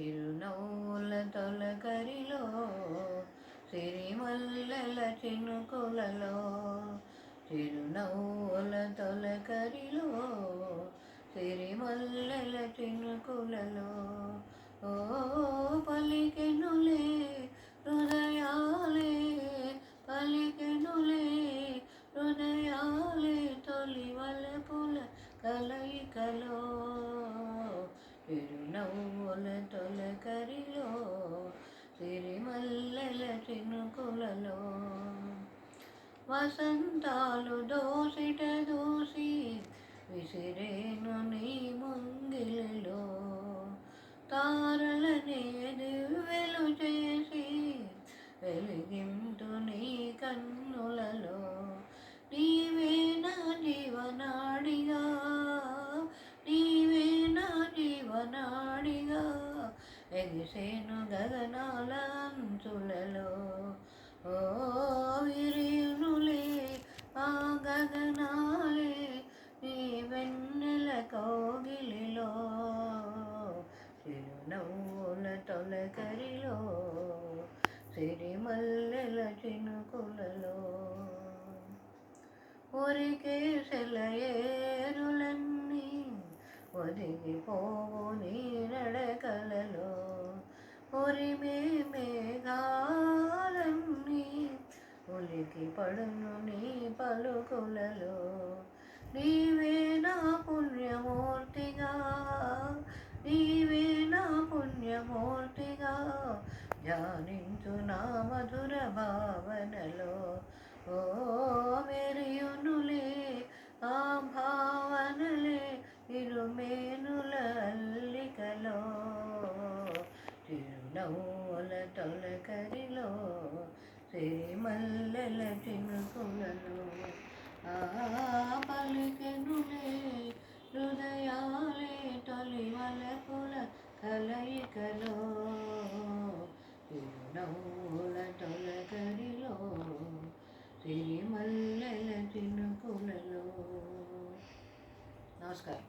చిరునవ్వుల తొలకరిలో సిరిమల్లెల చినుకులలో. చిరునవ్వుల తొలకరిలో సిరిమల్లెల చినుకులలో. ఓ పలికెనులే హృదయాలే పలికెనులే హృదయాలే తొలి పుల కలయికలో. చిరునవ్వుల తొలకరిలో సిరిమల్లెల చినుకులలో వసంతాలు దోసిట దోసి విసిరేను నీ ఎగిసేను గగనాలంచులలో ఓ విరియునులే ఆ గగనాలే నీ వెన్నెల కోగిలిలో చిరునవ్వుల తొలకరిలో సిరిమల్లెల చినుకులలో. ఊరికే సెలయేరులను ఒదిగిపోవు నీ నడకలలో ఉరిమే మేఘాలన్నీ ఉలికి పడును నీ పలుకులలో. నీవే నా పుణ్యమూర్తిగా నీవే నా పుణ్యమూర్తిగా ధ్యానించు నా మధుర భావనలో. ఓ మేనులల్లికలో తిరునవ్వుల తొలకరిలో శ్రీమల్లెల తినుకులలో ఆ పలికెనులే హృదయాలే తొలి వలపుల కలయికలో తిరునవ్వుల తొలకరిలో శ్రీమల్లెల తినుకులలో నమస్కారం.